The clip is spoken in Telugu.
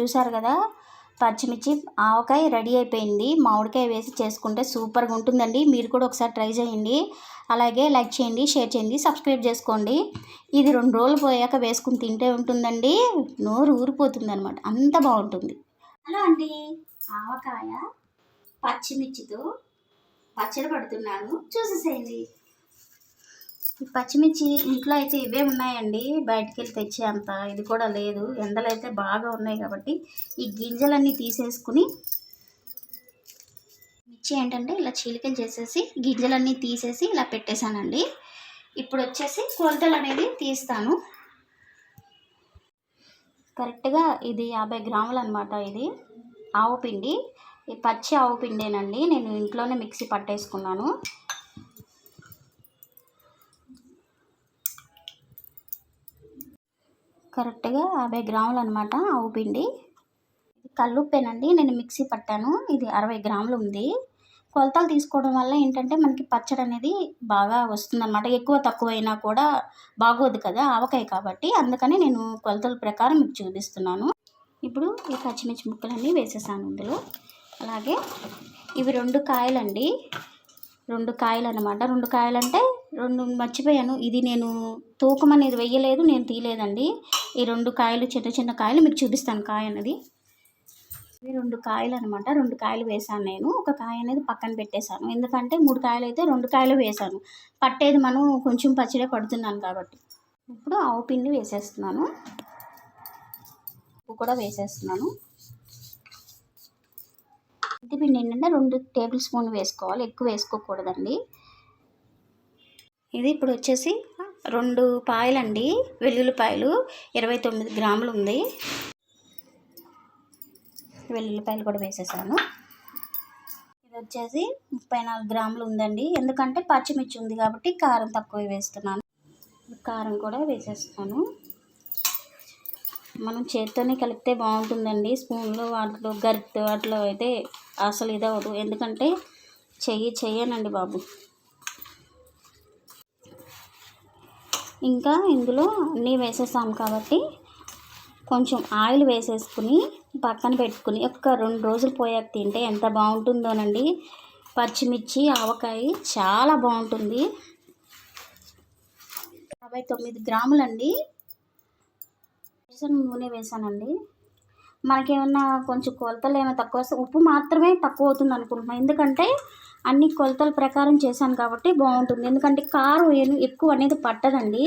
చూసారు కదా? పచ్చిమిర్చి ఆవకాయ రెడీ అయిపోయింది. మామిడికాయ వేసి చేసుకుంటే సూపర్గా ఉంటుందండి. మీరు కూడా ఒకసారి ట్రై చేయండి. అలాగే లైక్ చేయండి షేర్ చేయండి సబ్స్క్రైబ్ చేసుకోండి. ఇది రెండు రోజులు పోయాక వేసుకుని తింటే ఉంటుందండి. నోరు ఊరిపోతుంది అనమాట అంత బాగుంటుంది. హలో అండి. ఆవకాయ పచ్చిమిర్చితో పచ్చడి పడుతున్నాను. చూసేసేయండి. పచ్చిమిర్చి ఇంట్లో అయితే ఇవే ఉన్నాయండి. బయటికి వెళ్ళి తెచ్చే అంత ఇది కూడా లేదు. ఎండలు అయితే బాగా ఉన్నాయి కాబట్టి ఈ గింజలన్నీ తీసేసుకుని మిర్చి ఏంటంటే ఇలా చీలికలు చేసేసి గింజలన్నీ తీసేసి ఇలా పెట్టేశానండి. ఇప్పుడు వచ్చేసి కొలతలు అనేది తీస్తాను. కరెక్ట్గా ఇది యాభై గ్రాములు అనమాట ఇది. ఆవు పిండి. ఈ పచ్చి ఆవు పిండేనండి. నేను ఇంట్లోనే మిక్సీ పట్టేసుకున్నాను. కరెక్ట్గా యాభై గ్రాములు అనమాట ఆవు పిండి. కల్లుప్పేనండి. నేను మిక్సీ పట్టాను. ఇది అరవై గ్రాములు ఉంది. కొలతలు తీసుకోవడం వల్ల ఏంటంటే మనకి పచ్చడి అనేది బాగా వస్తుందన్నమాట. ఎక్కువ తక్కువ అయినా కూడా బాగోదు కదా ఆవకాయ కాబట్టి. అందుకని నేను కొలతల ప్రకారం మీకు చూపిస్తున్నాను. ఇప్పుడు ఈ పచ్చిమిర్చి ముక్కలన్నీ వేసేసాను ఇందులో. అలాగే ఇవి రెండు కాయలండి. రెండు కాయలు అనమాట రెండు కాయలంటే రెండు మర్చిపోయాను. ఇది నేను తూకం అనేది వెయ్యలేదు నేను తీయలేదండి. ఈ రెండు కాయలు చిన్న చిన్న కాయలు మీకు చూపిస్తాను కాయ అనేది. ఇవి రెండు కాయలు అనమాట రెండు కాయలు వేసాను నేను. ఒక కాయ అనేది పక్కన పెట్టేశాను. ఎందుకంటే మూడు కాయలు అయితే రెండు కాయలు వేసాను పట్టేది మనం కొంచెం పచ్చడే పడుతున్నాను కాబట్టి. ఇప్పుడు ఆవు పిండి వేసేస్తున్నాను. ఉప్పు కూడా వేసేస్తున్నాను. పిండి ఏంటంటే రెండు టేబుల్ స్పూన్ వేసుకోవాలి. ఎక్కువ వేసుకోకూడదండి. ఇది ఇప్పుడు వచ్చేసి రెండు పాయలండి. వెల్లుల్లిపాయలు ఇరవై తొమ్మిది గ్రాములు ఉంది. వెల్లుల్లిపాయలు కూడా వేసేసాను. ఇది వచ్చేసి ముప్పై నాలుగు గ్రాములు ఉందండి. ఎందుకంటే పచ్చిమిర్చి ఉంది కాబట్టి కారం తక్కువ వేస్తున్నాను. కారం కూడా వేసేస్తాను. మనం చేత్తోనే కలిపితే బాగుంటుందండి. స్పూన్లో వాటిలో గరిటె వాటిలో అయితే అసలు ఇదవదు ఎందుకంటే చెయ్యి చెయ్యనండి బాబు. ఇంకా ఇందులో అన్నీ వేసేసాం కాబట్టి కొంచెం ఆయిల్ వేసేసుకుని పక్కన పెట్టుకుని ఒక రెండు రోజులు పోయాక తింటే ఎంత బాగుంటుందోనండి. పచ్చిమిర్చి ఆవకాయ చాలా బాగుంటుంది. యాభై తొమ్మిది గ్రాములండి. వేరుశనగ నూనె వేసానండి. మనకేమన్నా కొంచెం కొలతలు ఏమైనా తక్కువ వస్తే ఉప్పు మాత్రమే తక్కువ అవుతుంది అనుకుంటున్నాను ఎందుకంటే అన్ని కొలతల ప్రకారం చేశాను కాబట్టి బాగుంటుంది. ఎందుకంటే కారం ఎక్కువ అనేది పట్టదండి.